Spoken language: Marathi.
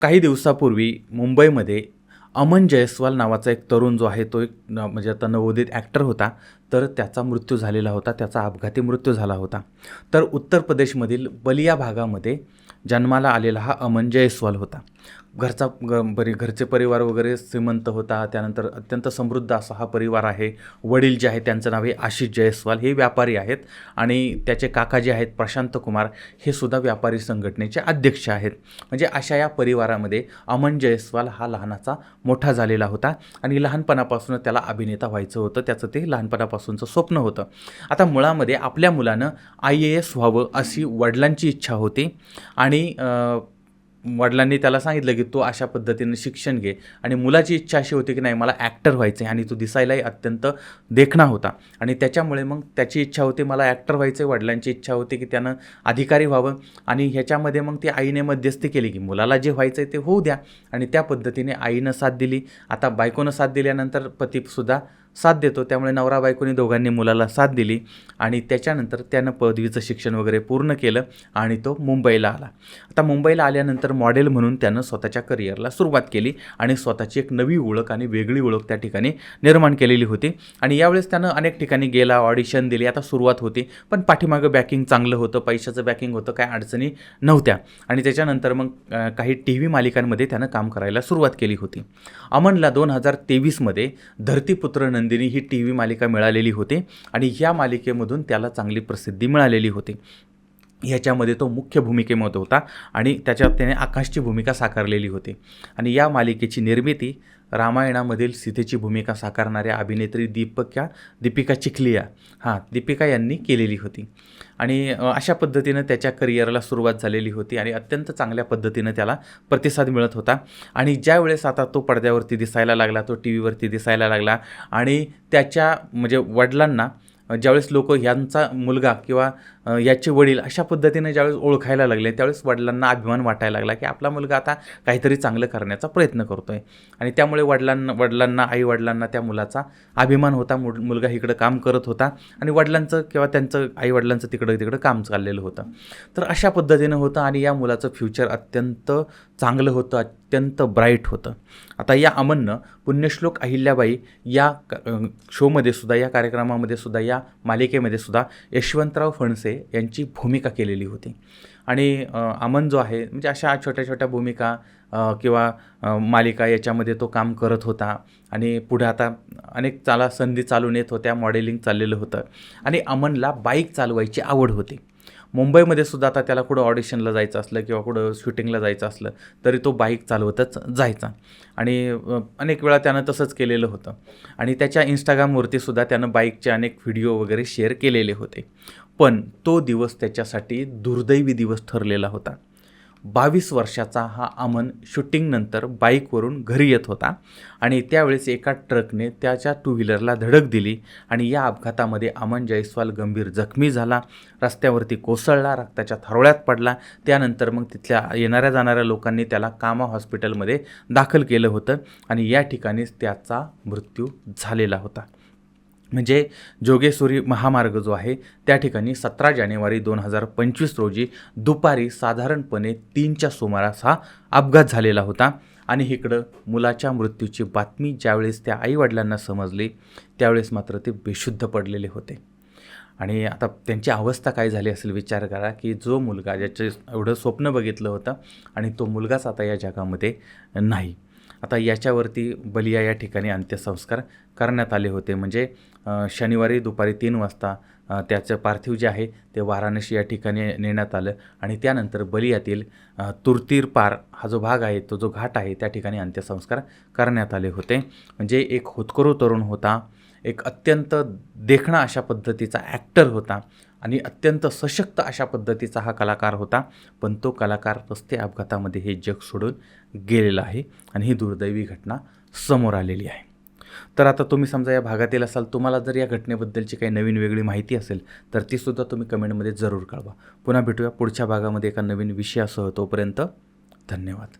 काही दिवसापूर्वी मुंबईमध्ये अमन जयस्वाल नावाचा एक तरुण जो आहे तो एक न- म्हणजे आता नवोदित ॲक्टर होता. तर त्याचा मृत्यू झालेला होता. त्याचा अपघाती मृत्यू झाला होता. तर उत्तर प्रदेशमधील बलिया भागामध्ये जन्माला आलेला हा अमन जयस्वाल होता. घरचा ग बरी घरचे परिवार वगैरे श्रीमंत होता त्यानंतर अत्यंत समृद्ध असा हा परिवार आहे. वडील जे आहे त्यांचं नाव आहे आशिष जयस्वाल. हे व्यापारी आहेत आणि त्याचे काका जे आहेत प्रशांत कुमार हे सुद्धा व्यापारी संघटनेचे अध्यक्ष आहेत. म्हणजे अशा या परिवारामध्ये अमन जयस्वाल हा लहानाचा मोठा झालेला होता आणि लहानपणापासून त्याला अभिनेता व्हायचं होतं. त्याचं ते लहानपणापासूनचं स्वप्न होतं. आता मुळामध्ये आपल्या मुलानं आय ए एस व्हावं अशी वडिलांची इच्छा होती आणि वडिलांनी त्याला सांगितलं की तो अशा पद्धतीनं शिक्षण घे. आणि मुलाची इच्छा अशी होती की नाही मला ॲक्टर व्हायचं आहे आणि तो दिसायलाही अत्यंत देखणा होता. आणि त्याच्यामुळे मग त्याची इच्छा होती मला ॲक्टर व्हायचं आहे वडिलांची इच्छा होती की त्यानं अधिकारी व्हावं. आणि ह्याच्यामध्ये मग ती आईने मध्यस्थी केली की मुलाला जे व्हायचं आहे ते होऊ द्या. आणि त्या पद्धतीने आईनं साथ दिली. आता बायकोनं साथ दिल्यानंतर पतीसुद्धा साथ देतो. त्यामुळे नवरा बायकोनी दोघांनी मुलाला साथ दिली आणि त्याच्यानंतर त्यानं पदवीचं शिक्षण वगैरे पूर्ण केलं आणि तो मुंबईला आला. आता मुंबईला आल्यानंतर मॉडेल म्हणून त्यानं स्वतःच्या करिअरला सुरुवात केली आणि स्वतःची एक नवी ओळख आणि वेगळी ओळख त्या ठिकाणी निर्माण केलेली होती. आणि यावेळेस त्यानं अनेक ठिकाणी गेला ऑडिशन दिली आता सुरुवात होती. पण पाठीमागं बॅकिंग चांगलं होतं पैशाचं बॅकिंग होतं काय अडचणी नव्हत्या. आणि त्याच्यानंतर मग काही टी व्ही मालिकांमध्ये त्यानं काम करायला सुरुवात केली होती. अमनला दोन हजार तेवीसमध्ये धरतीपुत्र नंदिनी ही टी व्ही मालिका मिळालेली होती आणि ह्या मालिकेमधून त्याला चांगली प्रसिद्धी मिळालेली होती. ह्याच्यामध्ये तो मुख्य भूमिकेमध्ये होता आणि त्याच्यात त्याने आकाशची भूमिका साकारलेली होती. आणि या मालिकेची निर्मिती रामायणामधील सीतेची भूमिका साकारणाऱ्या अभिनेत्री दीपक्या दीपिका चिखलिया हां दीपिका यांनी केलेली होती. आणि अशा पद्धतीनं त्याच्या करिअरला सुरुवात झालेली होती आणि अत्यंत चांगल्या पद्धतीनं त्याला प्रतिसाद मिळत होता. आणि ज्या वेळेस आता तो पडद्यावरती दिसायला लागला तो टी व्हीवरती दिसायला लागला आणि त्याच्या म्हणजे वडिलांना ज्यावेळेस लोक ह्यांचा मुलगा किंवा याचे वडील अशा पद्धतीने ज्यावेळेस ओळखायला लागले त्यावेळेस वडिलांना अभिमान वाटायला लागला की आपला मुलगा आता काहीतरी चांगलं करण्याचा प्रयत्न करतो आहे आणि त्यामुळे वडिलांना वडिलांना आई वडिलांना त्या मुलाचा अभिमान होता. मुल मुलगा इकडं काम करत होता आणि वडिलांचं किंवा त्यांचं आई वडिलांचं तिकडं तिकडं काम चाललेलं होतं. तर अशा पद्धतीनं होतं आणि या मुलाचं फ्युचर अत्यंत चांगलं होतं. अत्यंत ब्राईट होतं. आता या अमननं पुण्यश्लोक अहिल्याबाई या क- शोमध्ये सुद्धा या कार्यक्रमामध्ये सुद्धा या मालिकेमध्ये सुद्धा यशवंतराव फणसे यांची भूमिका केलेली होती. आणि अमन जो आहे म्हणजे अशा छोट्या छोट्या भूमिका किंवा मालिका याच्यामध्ये तो काम करत होता. आणि पुढे आता अनेक चाला संधी चालून येत होत्या मॉडेलिंग चाललेलं होतं. आणि अमनला बाईक चालवायची आवड होती. मुंबईमध्ये सुद्धा आता त्याला कुठं ऑडिशनला जायचं असलं किंवा कुठं शूटिंगला जायचं असलं तरी तो बाईक चालवतच जायचा. आणि अनेक वेळा त्यानं तसंच केलेलं होतं. आणि त्याच्या इंस्टाग्रामवरती सुद्धा त्यानं बाईकचे अनेक व्हिडिओ वगैरे शेअर केलेले होते. पण तो दिवस त्याच्यासाठी दुर्दैवी दिवस ठरलेला होता. बावीस वर्षाचा हा अमन शूटिंगनंतर बाईकवरून घरी येत होता. आणि त्यावेळेस एका ट्रकने त्याच्या टू व्हीलरला धडक दिली आणि या अपघातामध्ये अमन जयस्वाल गंभीर जखमी झाला. रस्त्यावरती कोसळला रक्ताच्या थरोळ्यात पडला. त्यानंतर मग तिथल्या येणाऱ्या जाणाऱ्या लोकांनी त्याला कामा हॉस्पिटलमध्ये दाखल केलं होतं आणि या ठिकाणीच त्याचा मृत्यू झालेला होता. म्हणजे जोगेश्वरी महामार्ग जो आहे त्या ठिकाणी सतरा जानेवारी दोन हजार पंचवीस रोजी दुपारी साधारणपणे तीनच्या सुमारास हा अपघात झालेला होता. आणि इकडं मुलाच्या मृत्यूची बातमी ज्यावेळेस त्या आईवडिलांना समजली त्यावेळेस मात्र ते बेशुद्ध पडलेले होते. आणि आता त्यांची अवस्था काय झाली असेल विचार करा की जो मुलगा ज्याचे एवढं स्वप्न बघितलं होतं आणि तो मुलगाच आता या जगामध्ये नाही. आता याच्यावरती बलिया या ठिकाणी अंत्यसंस्कार करण्यात आले होते. म्हणजे शनिवारी दुपारी तीन वाजता त्याचं पार्थिव जे आहे ते वाराणसी या ठिकाणी नेण्यात आलं आणि त्यानंतर बलियातील तुर्तीरपार पार हा जो भाग आहे तो जो घाट आहे त्या ठिकाणी अंत्यसंस्कार करण्यात आले होते. म्हणजे एक होतकरू तरुण होता एक अत्यंत देखणा अशा पद्धतीचा ॲक्टर होता. आणि अत्यंत सशक्त अशा पद्धतीचा हा कलाकार होता. पण तो कलाकार रस्ते अपघातामध्ये हे जग सोडून गेलेला आहे आणि ही दुर्दैवी घटना समोर आलेली आहे. तर आता तुम्ही समजा या भागातील असाल तुम्हाला जर या घटनेबद्दलची काही नवीन वेगळी माहिती असेल तर तीसुद्धा तुम्ही कमेंटमध्ये जरूर कळवा. पुन्हा भेटूया पुढच्या भागामध्ये एका नवीन विषयासह तोपर्यंत धन्यवाद.